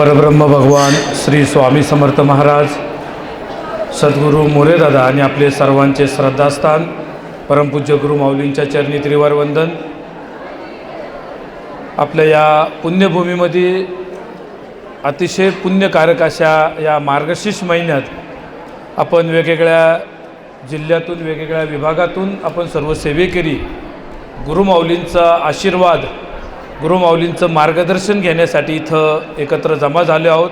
परब्रह्म भगवान श्री स्वामी समर्थ महाराज सद्गुरू मोरेदादा आणि आपले सर्वांचे श्रद्धास्थान परमपूज्य गुरु माऊलींच्या चरणी त्रिवार वंदन. आपल्या या पुण्यभूमीमध्ये अतिशय पुण्यकारक अशा या मार्गशीर्ष महिन्यात आपण वेगवेगळ्या जिल्ह्यातून वेगवेगळ्या विभागातून आपण सर्व सेवेकरी गुरुमाऊलींचा आशीर्वाद गुरुमाऊलींचं मार्गदर्शन घेण्यासाठी इथं एकत्र जमा झाले आहोत.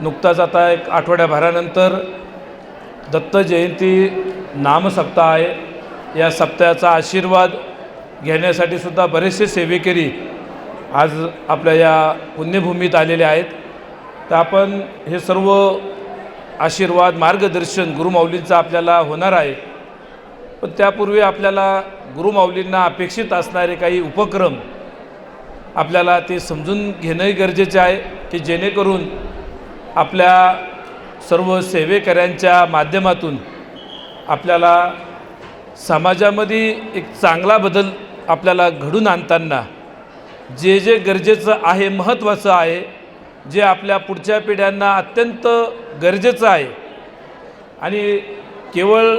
नुकताच आता एक आठवड्याभरानंतर दत्त जयंती नामसप्ताह आहे. या सप्ताहाचा आशीर्वाद घेण्यासाठी सुद्धा बरेचसे सेवेकरी आज आपल्या या पुण्यभूमीत आलेले आहेत. तर आपण हे सर्व आशीर्वाद मार्गदर्शन गुरुमाऊलींचं आपल्याला होणार आहे. पण त्यापूर्वी आपल्याला गुरुमाऊलींना अपेक्षित असणारे काही उपक्रम आपल्याला ते समजून घेणंही गरजेचे आहे की जेणेकरून आपल्या सर्व सेवेकऱ्यांच्या माध्यमातून आपल्याला समाजामध्ये एक चांगला बदल आपल्याला घडून आणताना जे जे गरजेचं आहे महत्त्वाचं आहे जे आपल्या पुढच्या पिढ्यांना अत्यंत गरजेचं आहे आणि केवळ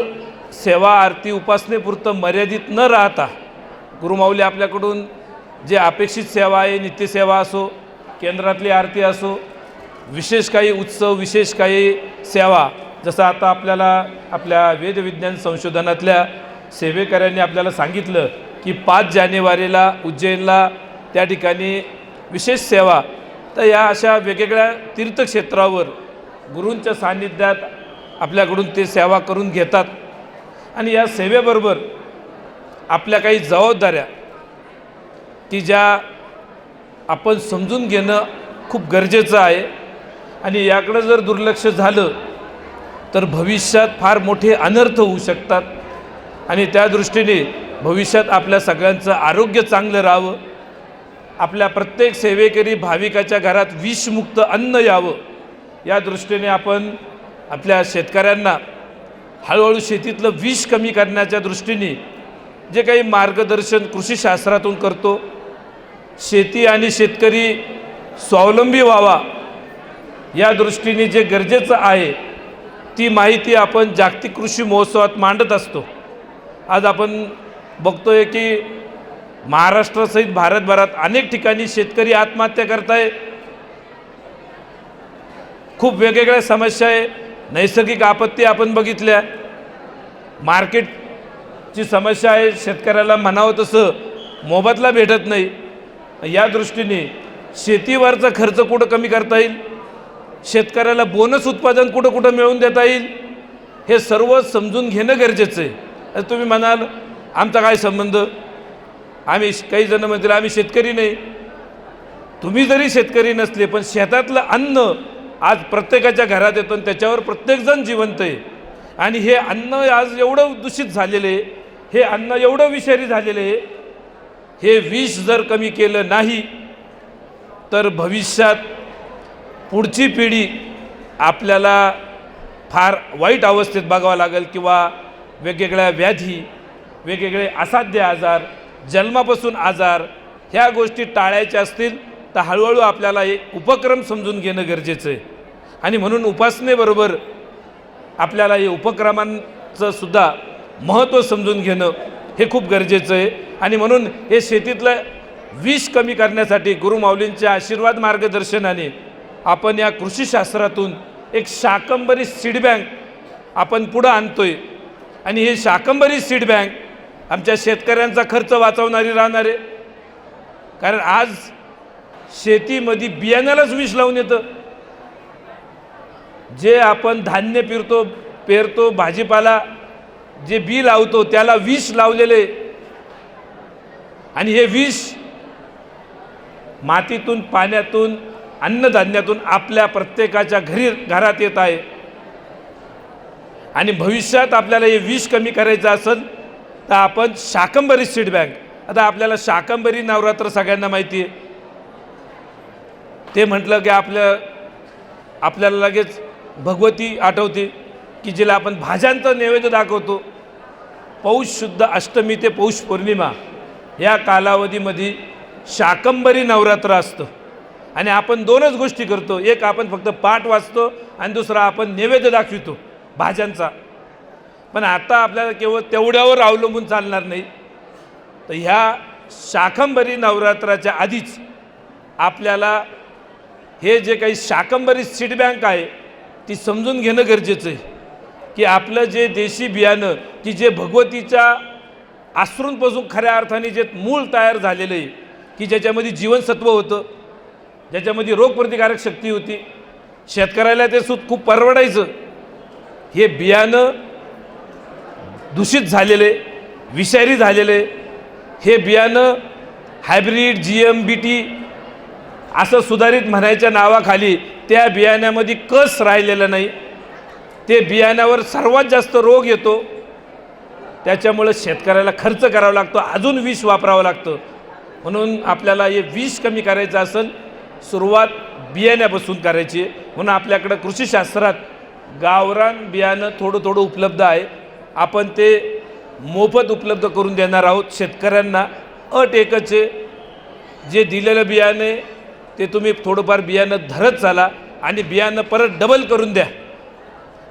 सेवा आरती उपासनेपुरतं मर्यादित न राहता गुरुमाऊली आपल्याकडून जे अपेक्षित सेवा आहे नित्यसेवा असो केंद्रातली आरती असो विशेष काही उत्सव विशेष काही सेवा जसं आता आपल्याला आपल्या वेदविज्ञान संशोधनातल्या सेवेकऱ्यांनी आपल्याला सांगितलं की पाच जानेवारीला उज्जैनला त्या ठिकाणी विशेष सेवा. तर या अशा वेगवेगळ्या तीर्थक्षेत्रावर गुरूंच्या सान्निध्यात आपल्याकडून ते सेवा करून घेतात. आणि या सेवेबरोबर आपल्या काही जबाबदाऱ्या की ज्या आपण समजून घेणं खूप गरजेचं आहे. आणि याकडं जर दुर्लक्ष झालं तर भविष्यात फार मोठे अनर्थ होऊ शकतात. आणि त्या दृष्टीने भविष्यात आपल्या सगळ्यांचं आरोग्य चांगलं राहावं. आपल्या प्रत्येक सेवेकरी भाविकाच्या घरात विषमुक्त अन्न यावं. या दृष्टीने आपण आपल्या शेतकऱ्यांना हळूहळू शेतीतलं विष कमी करण्याच्या दृष्टीने जे काही मार्गदर्शन कृषीशास्त्रातून करतो शेती आणि शेतकरी स्वावलंबी व्हावा या दृष्टीने जे गरजेचं आहे ती माहिती आपण जागतिक कृषी महोत्सवात मांडत असतो. आज आपण बघतोय की महाराष्ट्रासहित भारतभरात अनेक ठिकाणी शेतकरी आत्महत्या करताय. खूप वेगवेगळ्या समस्या आहे नैसर्गिक आपत्ती आपण बघितल्या. मार्केटची समस्या आहे शेतकऱ्याला म्हणावं तसं मोबदला भेटत नाही. या दृष्टीने शेतीवरचा खर्च कुठं कमी करता येईल? शेतकऱ्याला बोनस उत्पादन कुठं कुठं मिळवून देता येईल? हे सर्व समजून घेणं गरजेचं आहे. तुम्ही म्हणाल आमचा काय संबंध? आम्ही काही जण म्हणतील आम्ही शेतकरी नाही. तुम्ही जरी शेतकरी नसले पण शेतातलं अन्न आज प्रत्येकाच्या घरात येतं आणि त्याच्यावर प्रत्येकजण जिवंत आहे. आणि हे अन्न आज एवढं दूषित झालेलं आहे हे अन्न एवढं विषारी झालेलं आहे हे विष जर कमी केलं नाही तर भविष्यात पुढची पिढी आपल्याला फार वाईट अवस्थेत बघावं लागेल किंवा वेगवेगळ्या व्याधी वेगवेगळे असाध्य आजार जन्मापासून आजार ह्या गोष्टी टाळायच्या असतील तर हळूहळू आपल्याला एक उपक्रम समजून घेणं गरजेचं आहे. आणि म्हणून उपासनेबरोबर आपल्याला हे उपक्रमांचं सुद्धा महत्त्व समजून घेणं हे खूप गरजेचं आहे. आणि म्हणून हे शेतीतलं विष कमी करण्यासाठी गुरुमाऊलींच्या आशीर्वाद मार्गदर्शनाने आपण या कृषीशास्त्रातून एक शाकंबरी सीड बँक आपण पुढं आणतोय. आणि हे शाकंबरी सीड बँक आमच्या शेतकऱ्यांचा खर्च वाचवणारी राहणार आहे. कारण आज शेतीमध्ये बियाण्यालाच विष लावून येतं. जे आपण धान्य पिरतो पेरतो भाजीपाला जे बी लावतो त्याला विष लावलेले आणि हे विष मातीतून पाण्यातून अन्नधान्यातून आपल्या प्रत्येकाच्या घरी घरात येत आहे. आणि भविष्यात आपल्याला हे विष कमी करायचं असेल तर आपण शाकंबरी सीड बँक. आता आपल्याला शाकंबरी नवरात्र सगळ्यांना माहिती आहे. ते म्हटलं की आपल्या आपल्याला लगेच भगवती आठवते की जिला आपण भाज्यांचं नैवेद्य दाखवतो. पौष शुद्ध अष्टमी ते पौष पौर्णिमा. या कालावधीमध्ये शाकंबरी नवरात्र असतं. आणि आपण दोनच गोष्टी करतो. एक आपण फक्त पाठ वाचतो आणि दुसरा आपण नैवेद्य दाखवितो भाज्यांचा. पण आता आपल्याला केवळ तेवढ्यावर अवलंबून चालणार नाही. तर ह्या शाकंभरी नवरात्राच्या आधीच आपल्याला हे जे काही शाकंभरी सीड बँक आहे ती समजून घेणं गरजेचं आहे. की आपलं जे देशी बियाणं की जे भगवतीच्या आश्रूंपासून खऱ्या अर्थाने जे मूळ तयार झालेलं आहे की ज्याच्यामध्ये जीवनसत्व होतं ज्याच्यामध्ये रोगप्रतिकारक शक्ती होती शेतकऱ्याला ते सूत खूप परवडायचं. हे बियाणं दूषित झालेले विषारी झालेले हे बियाणं hybrid G M B T असं सुधारित म्हणायच्या नावाखाली त्या बियाण्यामध्ये कस राहिलेला नाही ते बियाण्यावर सर्वात जास्त रोग येतो त्याच्यामुळं शेतकऱ्याला खर्च करावा लागतो अजून विष वापरावं लागतं. म्हणून आपल्याला हे विष कमी करायचं असेल सुरुवात बियाण्यापासून करायची आहे. म्हणून आपल्याकडं कृषीशास्त्रात गावरान बियाणं थोडं थोडं उपलब्ध आहे. आपण ते मोफत उपलब्ध करून देणार आहोत. शेतकऱ्यांना अट एकच आहे. जे दिलेलं बियाणे ते तुम्ही थोडंफार बियाणं धरत चाला आणि बियाणं परत डबल करून द्या.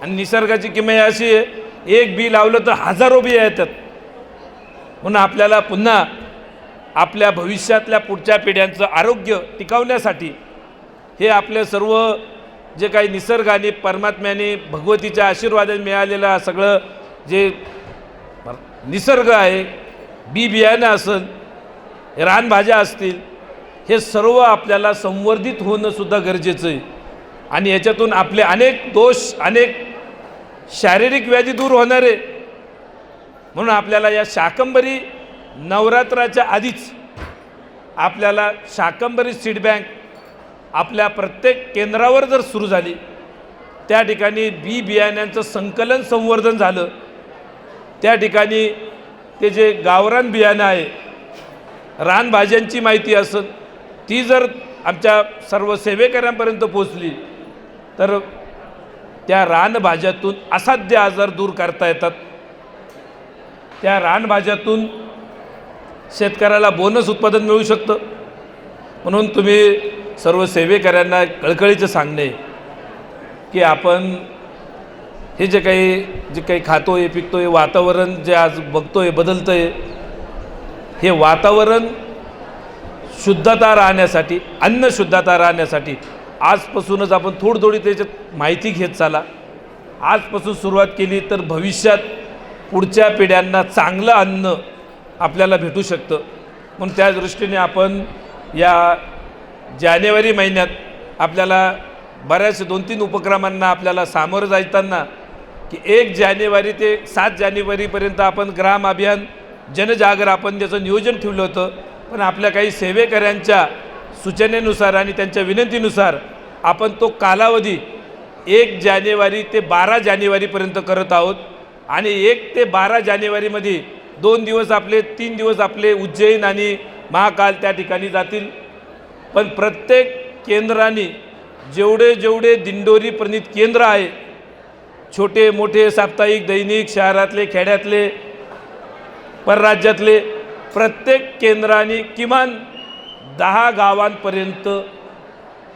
आणि निसर्गाची किमया अशी आहे एक बी लावलं तर हजारो बिया येतात. म्हणून आपल्याला पुन्हा आपल्या भविष्यातल्या पुढच्या पिढ्यांचं आरोग्य टिकवण्यासाठी हे आपल्या सर्व जे काही निसर्गाने परमात्म्याने भगवतीच्या आशीर्वादाने मिळालेलं सगळं जे निसर्ग आहे बी बियाणं असेल रानभाज्या असतील हे सर्व आपल्याला संवर्धित होणंसुद्धा गरजेचं आहे. आणि याच्यातून आपले अनेक दोष अनेक शारीरिक व्याधी दूर होणार. आहे म्हणून आपल्याला या शाकंबरी नवरात्राच्या आधीच आपल्याला शाकंबरी सीड बँक आपल्या प्रत्येक केंद्रावर जर सुरू झाली त्या ठिकाणी बी बियाण्यांचं संकलन संवर्धन झालं. त्या ठिकाणी ते जे गावरान बियाणं आहे रानभाज्यांची माहिती असत ती जर आमच्या सर्व सेवेकऱ्यांपर्यंत पोचली तर त्या रानभाज्यातून असाध्य आजार दूर करता येतात. त्या रानभाज्यातून शेतकऱ्याला बोनस उत्पादन मिळू शकतं. म्हणून तुम्ही सर्व सेवेकऱ्यांना कळकळीचं सांगणे की आपण हे जे काही जे काही खातो आहे पिकतो आहे वातावरण जे आज बघतो आहे बदलतं आहे हे वातावरण शुद्धता राहण्यासाठी अन्न शुद्धता राहण्यासाठी आजपासूनच आपण थोडी थोडी त्याच्यात माहिती घेत चाला. आजपासून सुरुवात केली तर भविष्यात पुढच्या पिढ्यांना चांगलं अन्न आपल्याला भेटू शकतं. म्हणून त्या दृष्टीने आपण या जानेवारी महिन्यात आपल्याला बऱ्याच दोन तीन उपक्रमांना आपल्याला सामोरं जायताना की एक जानेवारी ते सात जानेवारीपर्यंत आपण ग्राम अभियान जनजागर आपण त्याचं नियोजन ठेवलं होतं. पण आपल्या काही सेवेकऱ्यांच्या सूचनेनुसार आणि त्यांच्या विनंतीनुसार आपण तो कालावधी एक जानेवारी ते बारा जानेवारीपर्यंत करत आहोत. आणि एक ते बारा जानेवारीमध्ये दोन दिवस आपले तीन दिवस आपले उज्जैन आणि महाकाल त्या ठिकाणी जातील. पण प्रत्येक केंद्राने जेवढे जेवढे दिंडोरी प्रणित केंद्र आहे छोटे मोठे साप्ताहिक दैनिक शहरातले खेड्यातले परराज्यातले प्रत्येक केंद्राने किमान दहा गावांपर्यंत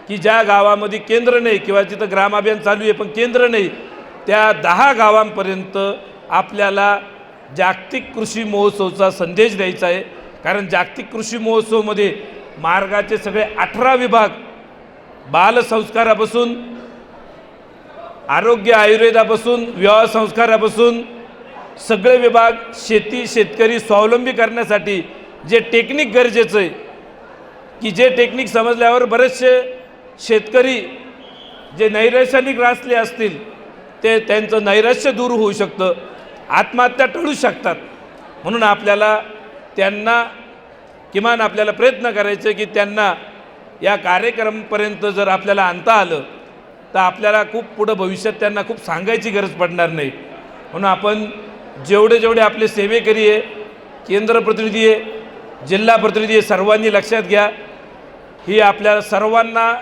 की ज्या गावामध्ये केंद्र नाही किंवा तिथं ग्रामाभियान चालू आहे पण केंद्र नाही त्या दहा गावांपर्यंत आपल्याला जागतिक कृषी महोत्सवचा संदेश द्यायचा आहे. कारण जागतिक कृषी महोत्सवमध्ये मार्गाचे सगळे अठरा विभाग बालसंस्कारापासून आरोग्य आयुर्वेदापासून विवाह संस्कारापासून सगळे विभाग शेती शेतकरी स्वावलंबी करण्यासाठी जे टेक्निक गरजेचं आहे की जे टेक्निक समजल्यावर बरेचसे शेतकरी जे नैराश्याने ग्रासले असतील ते त्यांचं नैराश्य दूर होऊ शकतं आत्महत्या टळू शकतात. म्हणून आपल्याला त्यांना किमान आपल्याला प्रयत्न करायचे की त्यांना या कार्यक्रमपर्यंत जर आपल्याला आणता आलं तर आपल्याला खूप पुढं भविष्यात त्यांना खूप सांगायची गरज पडणार नाही. म्हणून आपण जेवढे जेवढे आपले सेवेकरी आहे केंद्र प्रतिनिधी आहे जिल्हा प्रतिनिधी आहे सर्वांनी लक्षात घ्या. ही आपल्या सर्वांना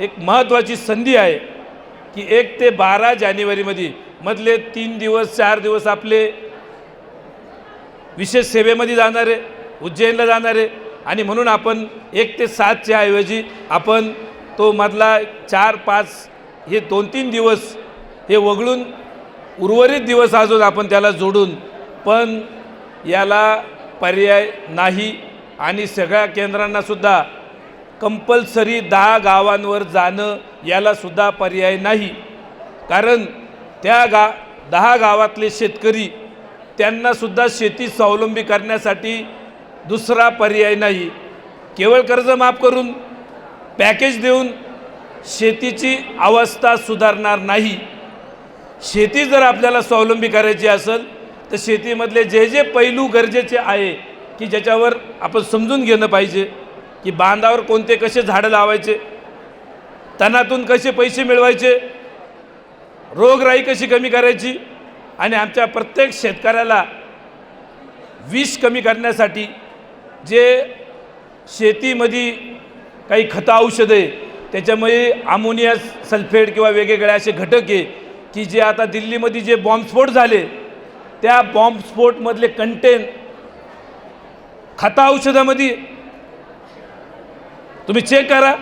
एक महत्त्वाची संधी आहे की एक ते बारा जानेवारीमध्ये मधले तीन दिवस चार दिवस आपले विशेष सेवेमध्ये जाणारे उज्जैनला जाणारे आणि म्हणून आपण एक ते सातच्या ऐवजी आपण तो मधला चार पाच हे दोन तीन दिवस हे वगळून उर्वरित दिवस अजून आपण त्याला जोडून पण याला पर्याय नाही आणि सगळ्या केंद्रांनासुद्धा कंपल्सरी दहा गावांवर जाणं यालासुद्धा पर्याय नाही. कारण त्या गा दहा गावातले शेतकरी त्यांनासुद्धा शेती स्वावलंबी करण्यासाठी दुसरा पर्याय नाही. केवळ कर्ज माफ करून पॅकेज देऊन शेतीची अवस्था सुधारणार नाही. शेती जर आपल्याला स्वावलंबी करायची असेल तर शेतीमधले जे जे पैलू गरजेचे आहे की ज्याच्यावर आपण समजून घेणं पाहिजे. की बांधावर कोणते कसे झाडं लावायचे तणातून कसे पैसे मिळवायचे रोगराई कशी कमी करायची आणि आमच्या प्रत्येक शेतकऱ्याला विष कमी करण्यासाठी जे शेतीमध्ये काही खतं औषधं आहे त्याच्यामुळे अमोनिया सल्फेट किंवा वेगवेगळे असे घटक आहे की जे आता दिल्लीमध्ये जे बॉम्बस्फोट झाले त्या बॉम्बस्फोटमधले कंटेन खता औषधामध्ये तुम्ही चेक करा.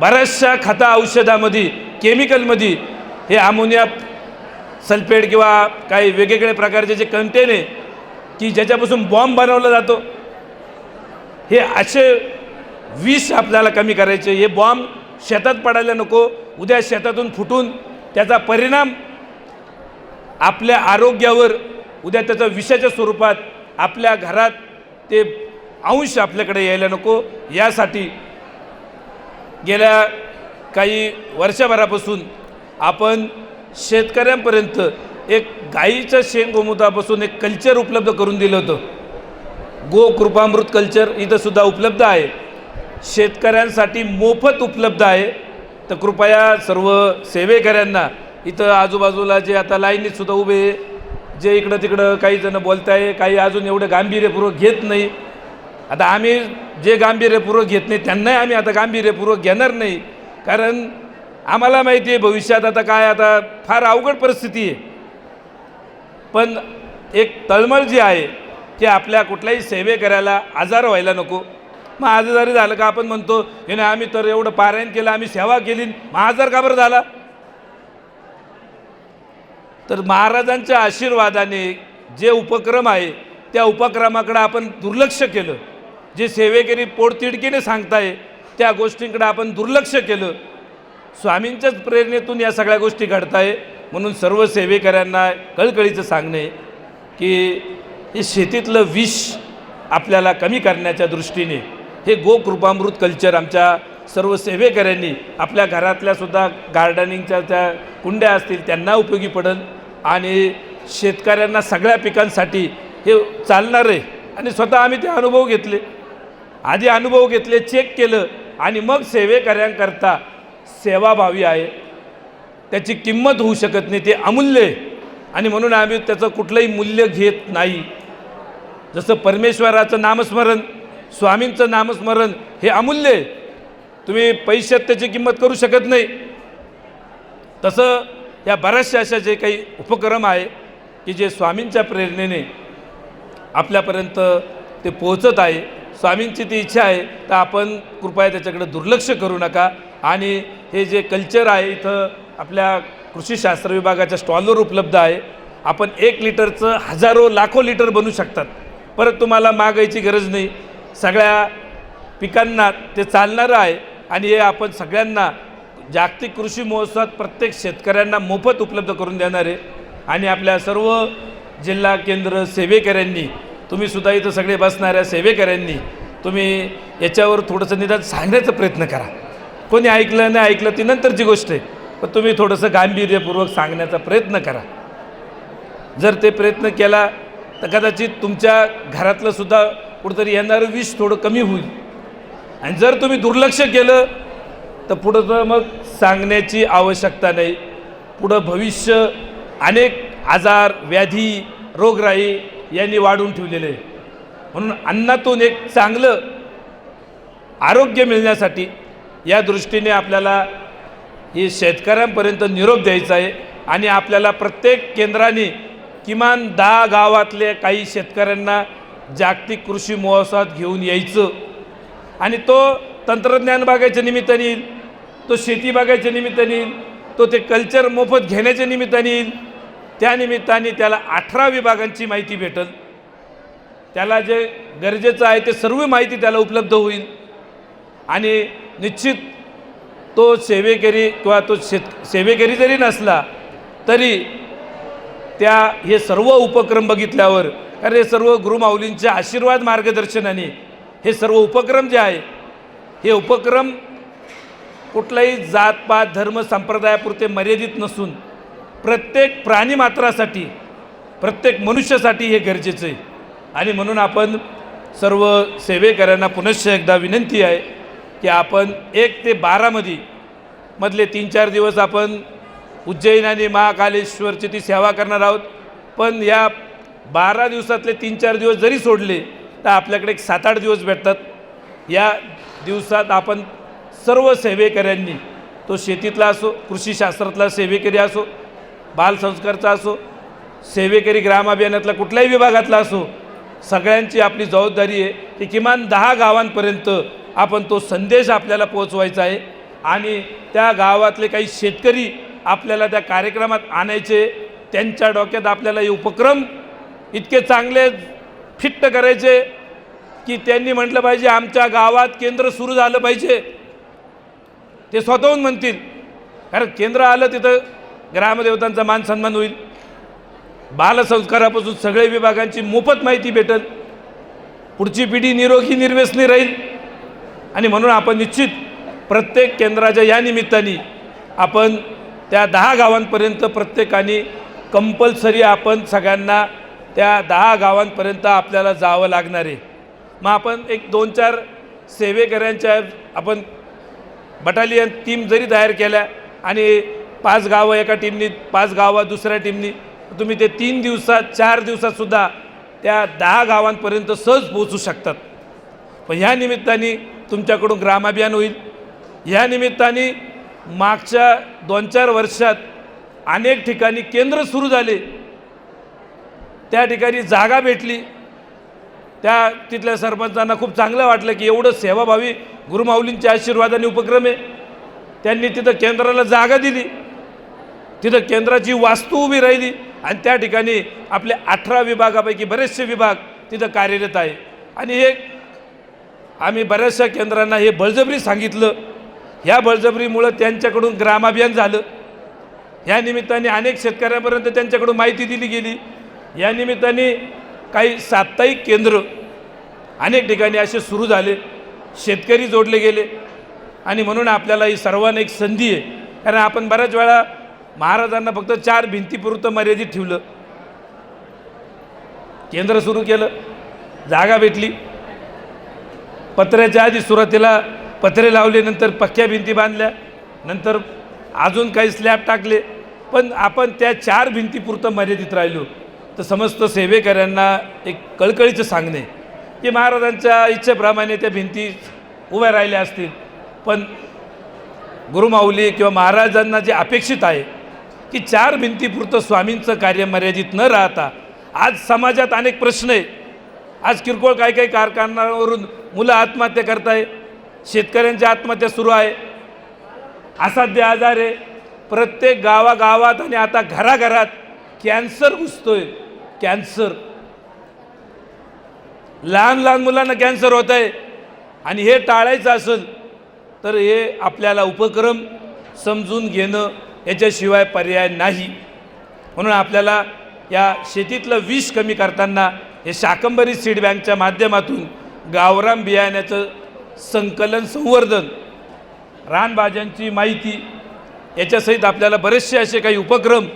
बऱ्याचशा खता औषधामध्ये केमिकलमध्ये हे अमोनिया सल्फेट किंवा काही वेगवेगळ्या प्रकारचे जे कंटेन आहे की ज्याच्यापासून बॉम्ब बनवला जातो हे असे विष आपल्याला कमी करायचे. हे बॉम्ब शेतात पडायला नको उद्या शेतातून फुटून त्याचा परिणाम आपल्या आरोग्यावर उद्या त्याचं विषाच्या स्वरूपात आपल्या घरात ते अंश आपल्याकडे यायला नको. यासाठी गेल्या काही वर्षभरापासून आपण शेतकऱ्यांपर्यंत एक गाईच्या शेंगोमुतापासून एक कल्चर उपलब्ध करून दिलं होतं. गो कृपामृत कल्चर इथंसुद्धा उपलब्ध आहे. शेतकऱ्यांसाठी मोफत उपलब्ध आहे. तर कृपया सर्व सेवेकऱ्यांना इथं आजूबाजूला जे आता लाईनीतसुद्धा उभे आहे, जे इकडं तिकडं काही जणं बोलत आहे काही अजून एवढं गांभीर्यपूर्वक घेत नाही आता आम्ही जे गांभीर्यपूर्वक घेत नाही त्यांनाही आम्ही आता गांभीर्यपूर्वक घेणार नाही. कारण आम्हाला माहिती आहे भविष्यात आता काय आता फार अवघड परिस्थिती आहे. पण एक तळमळ जी आहे की आपल्या कुठल्याही सेवे करायला आजार व्हायला नको. मग आजारी झालं का आपण म्हणतो हे नाही आम्ही तर एवढं पारायण केलं आम्ही सेवा केली मग आजार का बरं झाला? तर महाराजांच्या आशीर्वादाने जे उपक्रम आहे त्या उपक्रमाकडे आपण दुर्लक्ष केलं. जे सेवेकरी पोटतिडकीने सांगताय त्या गोष्टींकडे आपण दुर्लक्ष केलं. स्वामींच्याच प्रेरणेतून या सगळ्या गोष्टी घडताय. म्हणून सर्व सेवेकऱ्यांना कळकळीचं सांगणे की हे शेतीतलं विष आपल्याला कमी करण्याच्या दृष्टीने हे गोकृपामृत कल्चर आमच्या सर्व सेवेकऱ्यांनी आपल्या घरातल्या सुद्धा गार्डनिंगच्या त्या कुंड्या असतील त्यांना उपयोगी पडेल आणि शेतकऱ्यांना सगळ्या पिकांसाठी हे चालणार आहे आणि स्वतः आम्ही ते अनुभव घेतले. आधी अनुभव घेतले चेक केलं आणि मग सेवेकऱ्यांकरता सेवाभावी आहे. त्याची किंमत होऊ शकत नाही ते अमूल्य आहे. आणि म्हणून आम्ही त्याचं कुठलंही मूल्य घेत नाही. जसं परमेश्वराचं नामस्मरण स्वामींचं नामस्मरण हे अमूल्य आहे. तुम्ही पैशात त्याची किंमत करू शकत नाही. तसं या बऱ्याचशा अशा जे काही उपक्रम आहे की जे स्वामींच्या प्रेरणेने आपल्यापर्यंत ते पोहोचत आहे. स्वामींची ती इच्छा आहे तर आपण कृपया त्याच्याकडे दुर्लक्ष करू नका. आणि हे जे कल्चर आहे इथं आपल्या कृषीशास्त्र विभागाच्या स्टॉलवर उपलब्ध आहे. आपण एक लिटरचं हजारो लाखो लिटर बनू शकतात. परत तुम्हाला मागायची गरज नाही. सगळ्या पिकांना ते चालणारं आहे. आणि हे आपण सगळ्यांना जागतिक कृषी महोत्सवात प्रत्येक शेतकऱ्यांना मोफत उपलब्ध करून देणार आहे. आणि आपल्या सर्व जिल्हा केंद्र सेवेकऱ्यांनी तुम्ही सुद्धा इथं सगळे बसणाऱ्या सेवेकऱ्यांनी तुम्ही याच्यावर थोडंसं निदान सांगण्याचा प्रयत्न करा. कोणी ऐकलं नाही ऐकलं ती नंतरची गोष्ट आहे. पण तुम्ही थोडंसं गांभीर्यपूर्वक सांगण्याचा प्रयत्न करा. जर ते प्रयत्न केला तर कदाचित तुमच्या घरातलं सुद्धा कुठंतरी येणारं विष थोडं कमी होईल. आणि जर तुम्ही दुर्लक्ष केलं तर पुढं तर मग सांगण्याची आवश्यकता नाही. पुढं भविष्य अनेक आजार व्याधी रोगराई यांनी वाढून ठेवलेले आहे. म्हणून अन्नातून एक चांगलं आरोग्य मिळण्यासाठी या दृष्टीने आपल्याला हे शेतकऱ्यांपर्यंत निरोप द्यायचा आहे आणि आपल्याला प्रत्येक केंद्राने किमान दहा गावातले काही शेतकऱ्यांना जागतिक कृषी महोत्सवात घेऊन यायचं. आणि तो तंत्रज्ञान बघायच्या निमित्ताने येईल तो शेती बघायच्या निमित्ताने येईल तो ते कल्चर मोफत घेण्याच्या निमित्ताने येईल त्यानिमित्ताने त्याला अठरा विभागांची माहिती भेटेल. त्याला जे गरजेचं आहे ते सर्व माहिती त्याला उपलब्ध होईल. आणि निश्चित तो सेवेकरी किंवा तो शेत सेवेकरी जरी नसला तरी त्या हे सर्व उपक्रम बघितल्यावर कारण हे सर्व गुरुमाऊलींच्या आशीर्वाद मार्गदर्शनाने हे सर्व उपक्रम जे आहे हे उपक्रम कुठलाही जातपात धर्म संप्रदायापुरते मर्यादित नसून प्रत्येक प्राणीमात्रासाठी प्रत्येक मनुष्यासाठी हे गरजेचं आहे. आणि म्हणून आपण सर्व सेवेकऱ्यांना पुनश्च एकदा विनंती आहे की आपण एक ते बारामध्ये मधले तीन चार दिवस आपण उज्जैन आणि महाकालेश्वरची ती सेवा करणार आहोत. पण या बारा दिवसातले तीन चार दिवस जरी सोडले तर आपल्याकडे एक सात आठ दिवस भेटतात. या दिवसात आपण सर्व सेवेकऱ्यांनी तो शेतीतला असो कृषीशास्त्रातला सेवेकरी असो बालसंस्कारचा असो सेवेकरी ग्राम अभियानातला कुठल्याही विभागातला असो सगळ्यांची आपली जबाबदारी आहे की किमान दहा गावांपर्यंत आपण तो संदेश आपल्याला पोहोचवायचा आहे आणि त्या गावातले काही शेतकरी आपल्याला त्या कार्यक्रमात आणायचे त्यांच्या डोक्यात आपल्याला हे उपक्रम इतके चांगले फिट्ट करायचे की त्यांनी म्हटलं पाहिजे आमच्या गावात केंद्र सुरू झालं पाहिजे. ते स्वतःहून म्हणतील कारण केंद्र आलं तिथं ग्रामदेवतांचा मान सन्मान होईल. बालसंस्कारापासून सगळे विभागांची मोफत माहिती भेटेल. पुढची पिढी निरोगी निर्व्यसनी राहील. आणि म्हणून आपण निश्चित प्रत्येक केंद्राच्या या निमित्ताने आपण त्या दहा गावांपर्यंत प्रत्येकाने कंपल्सरी आपण सगळ्यांना त्या दहा गावांपर्यंत आपल्याला जावं लागणार आहे. मग आपण एक दोन चार सेवेकऱ्यांच्या आपण बटालियन टीम जरी तयार केल्या आणि पाच गावं एका टीमनी पाच गावं दुसऱ्या टीमनी तुम्ही ते तीन दिवसात चार दिवसातसुद्धा त्या दहा गावांपर्यंत सहज पोहोचू शकतात. पण ह्या निमित्ताने तुमच्याकडून ग्रामाभियान होईल. ह्या निमित्ताने मागच्या दोन चार वर्षात अनेक ठिकाणी केंद्र सुरू झाले. त्या ठिकाणी जागा भेटली. त्या तिथल्या सरपंचांना खूप चांगलं वाटलं की एवढं सेवाभावी गुरुमाऊलींच्या आशीर्वादाने उपक्रम आहे. त्यांनी तिथं केंद्राला जागा दिली. तिथं केंद्राची वास्तू उभी राहिली आणि त्या ठिकाणी आपले अठरा विभागापैकी बरेचसे विभाग तिथं कार्यरत आहे. आणि हे आम्ही बऱ्याचशा केंद्रांना हे बळजबरी सांगितलं. ह्या बळजबरीमुळं त्यांच्याकडून ग्रामाभियान झालं. या निमित्ताने अनेक शेतकऱ्यांपर्यंत त्यांच्याकडून माहिती दिली गेली. या निमित्ताने काही साप्ताहिक केंद्र अनेक ठिकाणी असे सुरू झाले. शेतकरी जोडले गेले. आणि म्हणून आपल्याला ही सर्वांना एक संधी आहे. कारण आपण बऱ्याच वेळा महाराजांना फक्त चार भिंतीपुरतं मर्यादित ठेवलं. केंद्र सुरू केलं जागा भेटली. पत्र्याच्या आधी सुरुवातीला पत्रे लावले नंतर पक्क्या भिंती बांधल्या नंतर अजून काही स्लॅब टाकले. पण आपण त्या चार भिंतीपुरतं मर्यादित राहिलो. तर समस्त सेवेकऱ्यांना एक कळकळीचं सांगणे की महाराजांच्या इच्छेप्रमाणे त्या भिंती उभ्या राहिल्या असतील. पण गुरुमाऊली किंवा महाराजांना जे अपेक्षित आहे की चार भिंतीपुरतं स्वामींचं कार्य मर्यादित न राहता आज समाजात अनेक प्रश्न आहे. आज किरकोळ काही काही कारखान्यावरून मुलं आत्महत्या करताय शेतकऱ्यांच्या आत्महत्या सुरू आहे. असाध्य आजार आहे. प्रत्येक गावागावात आणि आता घराघरात कॅन्सर घुसतोय. कॅन्सर. लहान लहान मुलांना कॅन्सर होत आहे आणि हे टाळायचं असेल तर हे आपल्याला उपक्रम समजून घेणं याच्याशिवाय पर्याय नाही. म्हणून आपल्याला या शेतीतलं विष कमी करताना हे शाकंबरी सीड बँकच्या माध्यमातून गावराम बियाण्याचं संकलन संवर्धन रानभाज्यांची माहिती याच्यासहित आपल्याला बरेचसे असे काही उपक्रम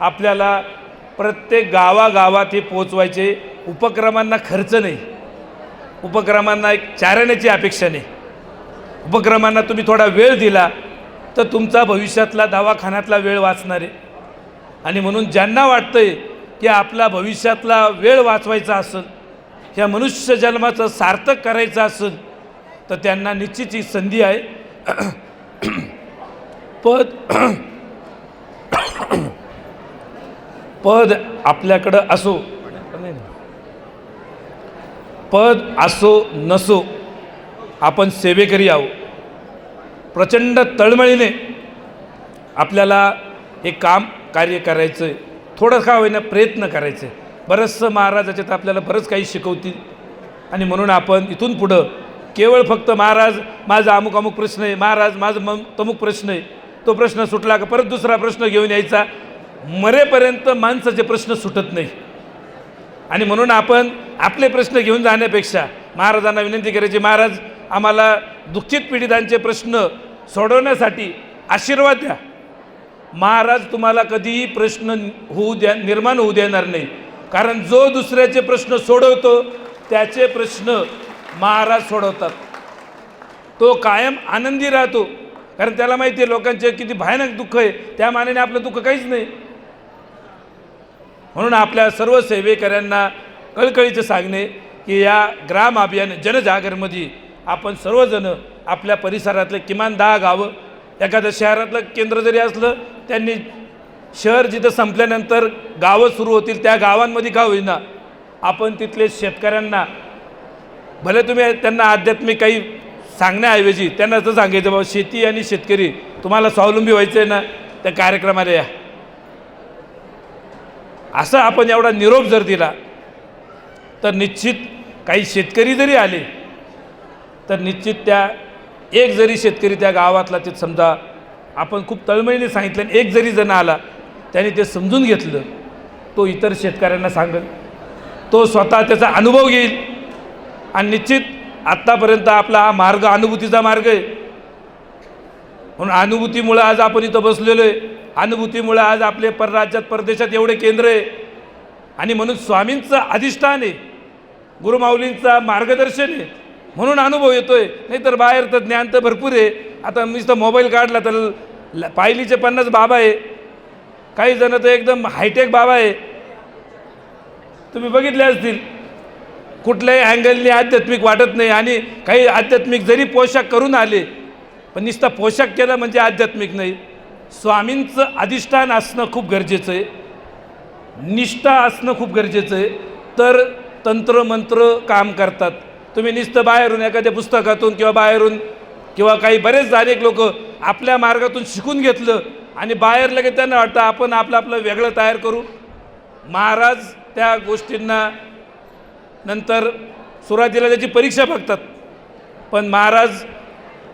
आपल्याला प्रत्येक गावागावात हे पोचवायचे उपक्रमांना खर्च नाही. उपक्रमांना एक चारण्याची अपेक्षा नाही. उपक्रमांना तुम्ही थोडा वेळ दिला तर तुमचा भविष्यातला दवाखान्यातला वेळ वाचणार आहे. आणि म्हणून ज्यांना वाटतं आहे की आपला भविष्यातला वेळ वाचवायचा असेल ह्या मनुष्य जन्माचं सार्थक करायचं असेल तर त्यांना निश्चित ही संधी आहे. पद पद आपल्याकडं असो पद असो नसो आपण सेवेकरी आहो प्रचंड तळमळीने आपल्याला हे काम कार्य करायचं आहे थोडं का होईना प्रयत्न करायचं आहे बरंचसं महाराज याच्यात आपल्याला बरंच काही शिकवतील. आणि म्हणून आपण इथून पुढं केवळ फक्त महाराज माझा अमुक अमुक प्रश्न आहे महाराज माझं मग तमुक प्रश्न आहे तो प्रश्न सुटला का परत दुसरा प्रश्न घेऊन यायचा. मरेपर्यंत माणसाचे प्रश्न सुटत नाही. आणि म्हणून आपण आपले प्रश्न घेऊन जाण्यापेक्षा महाराजांना विनंती करायची महाराज आम्हाला दुःखित पीडितांचे प्रश्न सोडवण्यासाठी आशीर्वाद द्या. महाराज तुम्हाला कधीही प्रश्न होऊ द्या निर्माण होऊ देणार नाही. कारण जो दुसऱ्याचे प्रश्न सोडवतो त्याचे प्रश्न महाराज सोडवतात. तो कायम आनंदी राहतो. कारण त्याला माहिती आहे लोकांचे किती भयानक दुःख आहे. त्या मानाने आपलं दुःख काहीच नाही. म्हणून आपल्या सर्व सेवेकऱ्यांना कळकळीचं सांगणे की या ग्राम अभियान जनजागरमध्ये आपण सर्वजण आपल्या परिसरातले किमान दहा गावं एखादं शहरातलं केंद्र जरी असलं त्यांनी शहर जिथं संपल्यानंतर गावं सुरू होतील त्या गावांमध्ये का होईना? आपण तिथले शेतकऱ्यांना भले तुम्ही त्यांना आध्यात्मिक काही सांगण्याऐवजी त्यांना असं सांगायचं बाबा शेती आणि शेतकरी तुम्हाला स्वावलंबी व्हायचं आहे ना? त्या कार्यक्रमाला या. असं आपण एवढा निरोप जर दिला तर निश्चित काही शेतकरी जरी आले तर निश्चित त्या एक जरी शेतकरी त्या गावातला ते समजा आपण खूप तळमळीने सांगितलं आणि एक जरी जण आला त्याने ते समजून घेतलं तो इतर शेतकऱ्यांना सांगेल. तो स्वतः त्याचा अनुभव घेईल. आणि निश्चित आत्तापर्यंत आपला हा मार्ग अनुभूतीचा मार्ग आहे. म्हणून अनुभूतीमुळं आज आपण इथं बसलेलो आहे. अनुभूतीमुळं आज आपले परराज्यात परदेशात एवढे केंद्र आहे. आणि म्हणून स्वामींचं अधिष्ठान आहे. गुरुमाऊलींचा मार्गदर्शन आहे. म्हणून अनुभव येतोय. नाहीतर बाहेर तर ज्ञान तर भरपूर आहे. आता नुसतं मोबाईल काढला तर ल- पायलीचे पन्नास बाबा आहे. काही जण तर एकदम हायटेक बाबा आहे. तुम्ही बघितले असतील. कुठल्याही अँगलने आध्यात्मिक वाटत नाही आणि काही आध्यात्मिक जरी पोशाख करून आले पण नुसता पोशाख केला म्हणजे आध्यात्मिक नाही. स्वामींचं अधिष्ठान असणं खूप गरजेचं आहे. निष्ठा असणं खूप गरजेचं आहे. तर तंत्रमंत्र काम करतात. तुम्ही नुसतं बाहेरून एखाद्या पुस्तकातून किंवा बाहेरून किंवा काही बरेच अनेक लोक आपल्या मार्गातून शिकून घेतलं आणि बाहेर लगेच त्यांना वाटतं आपण आपलं आपलं वेगळं तयार करू. महाराज त्या गोष्टींना नंतर सुरुवातीला त्याची परीक्षा बघतात. पण महाराज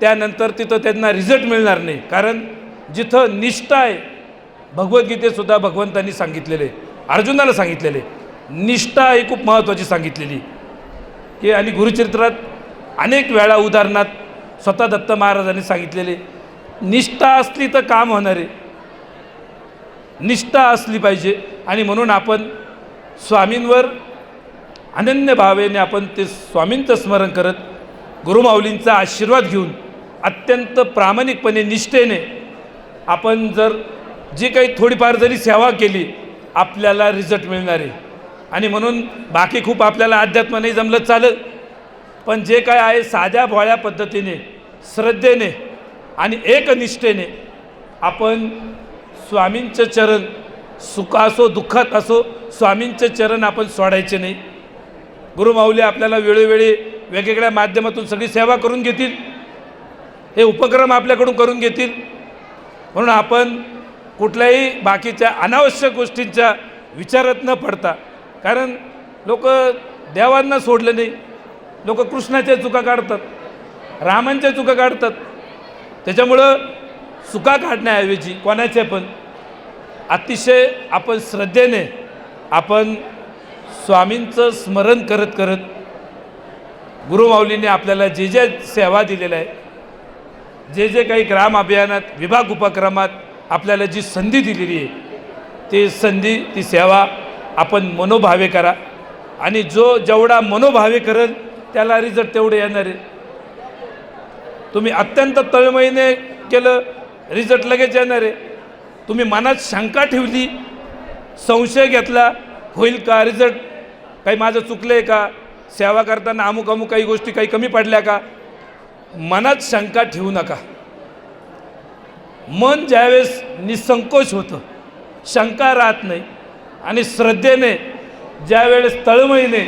त्यानंतर तिथं त्यांना रिझल्ट मिळणार नाही. कारण जिथं निष्ठा आहे भगवद्गीतेतसुद्धा भगवंतांनी सांगितलेले अर्जुनाला सांगितलेले निष्ठा ही खूप महत्त्वाची सांगितलेली की आणि गुरुचरित्रात अनेक वेळा उदाहरणात स्वतः दत्त महाराजांनी सांगितलेले निष्ठा असली तर काम होणार आहे. निष्ठा असली पाहिजे. आणि म्हणून आपण स्वामींवर अनन्य भावेने आपण ते स्वामींचं स्मरण करत गुरुमाऊलींचा आशीर्वाद घेऊन अत्यंत प्रामाणिकपणे निष्ठेने आपण जर जी काही थोडीफार जरी सेवा केली आपल्याला रिझल्ट मिळणार आहे. आणि म्हणून बाकी खूप आपल्याला अध्यात्म नाही जमलं चालत पण जे काय आहे साध्या भोळ्या पद्धतीने श्रद्धेने आणि एकनिष्ठेने आपण स्वामींचं चरण सुख असो दुःखात असो स्वामींचे चरण आपण सोडायचे नाही. गुरुमाऊली आपल्याला वेळोवेळी वेगवेगळ्या माध्यमातून सगळी सेवा करून घेतील. हे उपक्रम आपल्याकडून करून घेतील. म्हणून आपण कुठल्याही बाकीच्या अनावश्यक गोष्टींच्या विचारात न पडता कारण लोक देवांना सोडलं नाही. लोक कृष्णाच्या चुका काढतात रामांच्या चुका काढतात. त्याच्यामुळं चुका काढण्याऐवजी कोणाच्या पण अतिशय आपण श्रद्धेने आपण स्वामींचं स्मरण करत करत गुरुमाऊलीने आपल्याला जे जे सेवा दिलेल्या आहे जे जे काही ग्राम अभियानात विभाग उपक्रमात आपल्याला जी संधी दिलेली आहे ती संधी ती सेवा आपण मनोभावे करा. आणि जो जेवढा मनोभावे करेल त्याला रिझल्ट तेवढे येणार आहे. तुम्ही अत्यंत तळमळीने केलं रिझल्ट लगेच येणार आहे. तुम्ही मनात शंका ठेवली संशय घेतला होईल का रिझल्ट काही माझं चुकलं आहे का? सेवा करताना अमुक अमुक काही गोष्टी काही कमी पडल्या का? मनात शंका ठेवू नका. मन ज्यावेळेस निसंकोच होतं शंका राहत नाही. आणि श्रद्धेने ज्यावेळेस तळमळीने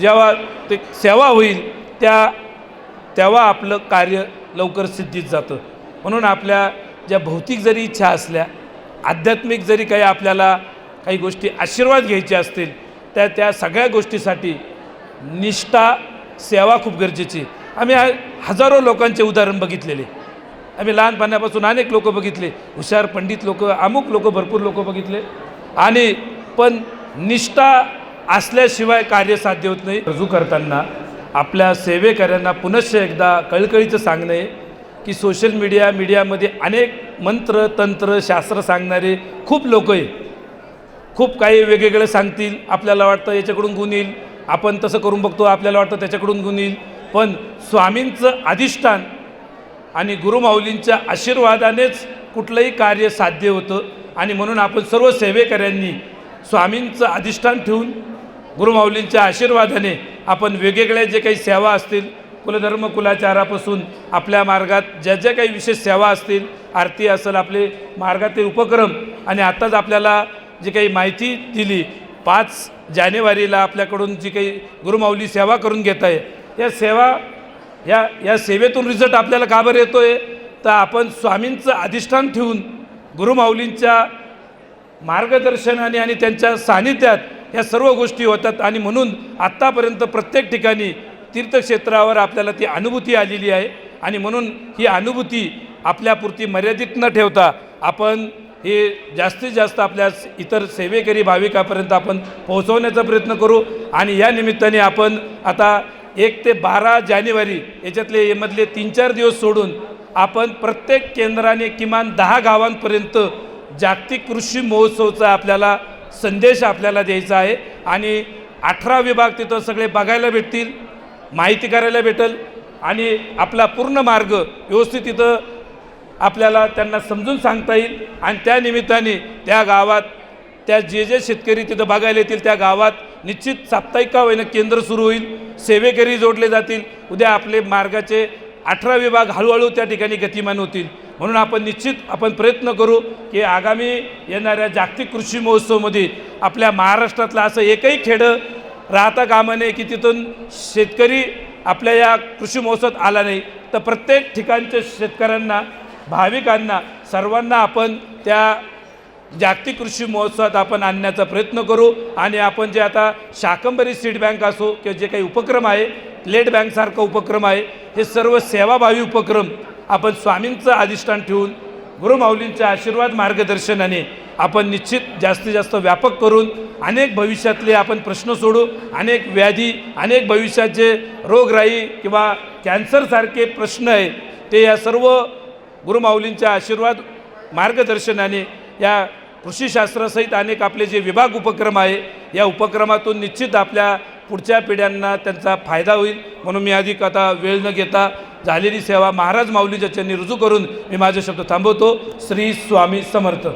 जेव्हा ते सेवा होईल त्या तेव्हा आपलं कार्य लवकर सिद्धीत जातं. म्हणून आपल्या ज्या भौतिक जरी इच्छा असल्या आध्यात्मिक जरी काही आपल्याला काही गोष्टी आशीर्वाद घ्यायचे असतील त्या त्या सगळ्या गोष्टीसाठी निष्ठा सेवा खूप गरजेची. आम्ही हजारो लोकांचे उदाहरण बघितलेले. आम्ही लहानपणापासून अनेक लोक बघितले. हुशार पंडित लोक अमुक लोक भरपूर लोक बघितले. आणि पण निष्ठा असल्याशिवाय कार्य साध्य होत नाही. रजू करताना आपल्या सेवेकऱ्यांना पुनश्च एकदा कळकळीचं सांगणं आहे की सोशल मीडिया मीडियामध्ये अनेक मंत्र तंत्र शास्त्र सांगणारे खूप लोक आहे खूप काही वेगवेगळे सांगतील आपल्याला वाटतं याच्याकडून गुण येईल. आपण तसं करून बघतो आपल्याला वाटतं त्याच्याकडून गुण येईल. पण स्वामींचं अधिष्ठान आणि गुरुमाऊलींच्या आशीर्वादानेच कुठलंही कार्य साध्य होतं. आणि म्हणून आपण सर्व सेवेकऱ्यांनी स्वामींचं अधिष्ठान ठेवून गुरुमाऊलींच्या आशीर्वादाने आपण वेगवेगळ्या जे काही सेवा असतील कुलधर्म कुलाचारापासून आपल्या मार्गात ज्या ज्या काही विशेष सेवा असतील आरती असेल आपले मार्गातील उपक्रम आणि आत्ताच आपल्याला जी काही माहिती दिली पाच जानेवारीला आपल्याकडून जी काही गुरुमाऊली सेवा करून घेत आहे. या सेवा या या सेवेतून रिझल्ट आपल्याला का बरं येतो आहे तर आपण स्वामींचं अधिष्ठान ठेवून गुरुमाऊलींच्या मार्गदर्शनाने आणि त्यांच्या सानिध्यात या सर्व गोष्टी होतात. आणि म्हणून आत्तापर्यंत प्रत्येक ठिकाणी तीर्थक्षेत्रावर आपल्याला ती अनुभूती आलेली आहे. आणि म्हणून ही अनुभूती आपल्यापुरती मर्यादित न ठेवता आपण हे जास्तीत जास्त आपल्या इतर सेवेकरी भाविकापर्यंत आपण पोहोचवण्याचा प्रयत्न करू. आणि या निमित्ताने आपण आता एक ते बारा जानेवारी याच्यातले मधले तीन चार दिवस सोडून आपण प्रत्येक केंद्राने किमान दहा गावांपर्यंत जागतिक कृषी महोत्सवचा आपल्याला संदेश आपल्याला द्यायचा आहे. आणि अठरा विभाग तिथं सगळे बघायला भेटतील माहिती करायला भेटेल आणि आपला पूर्ण मार्ग व्यवस्थित तिथं आपल्याला त्यांना समजून सांगता येईल. आणि त्या निमित्ताने त्या गावात त्या जे जे शेतकरी तिथं बघायला येतील त्या गावात निश्चित साप्ताहिक का होईना केंद्र सुरू होईल. सेवेकरी जोडले जातील. उद्या आपले मार्गाचे अठरा विभाग हळूहळू त्या ठिकाणी गतिमान होतील. म्हणून आपण निश्चित आपण प्रयत्न करू की आगामी येणाऱ्या जागतिक कृषी महोत्सवमध्ये आपल्या महाराष्ट्रातलं असं एकही खेडं राहता कामा नये की तिथून शेतकरी आपल्या या कृषी महोत्सवात आला नाही. तर प्रत्येक ठिकाणच्या शेतकऱ्यांना भाविकांना सर्वांना आपण त्या जागतिक कृषी महोत्सवात आपण आणण्याचा प्रयत्न करू आणि आपण जे आता शाकंबरी सीड बँक असो किंवा जे काही उपक्रम आहे लेट बँकसारखा उपक्रम आहे हे सर्व सेवाभावी उपक्रम आपण स्वामींचं अधिष्ठान ठेवून गुरुमाऊलींच्या आशीर्वाद मार्गदर्शनाने आपण निश्चित जास्तीत जास्त व्यापक करून अनेक भविष्यातले आपण प्रश्न सोडू अनेक व्याधी अनेक भविष्याचे रोगराई किंवा कॅन्सरसारखे प्रश्न आहे ते या सर्व गुरुमाऊलींच्या आशीर्वाद मार्गदर्शनाने या कृषीशास्त्रासहित अनेक आपले जे विभाग उपक्रम आहे या उपक्रमातून निश्चित आपल्या पुढच्या पिढ्यांना त्यांचा फायदा होईल. म्हणून मी अधिक आता वेळ न घेता झालेली सेवा महाराज माऊली ज्याच्यानी रुजू करून मी माझे शब्द थांबवतो. श्री स्वामी समर्थ.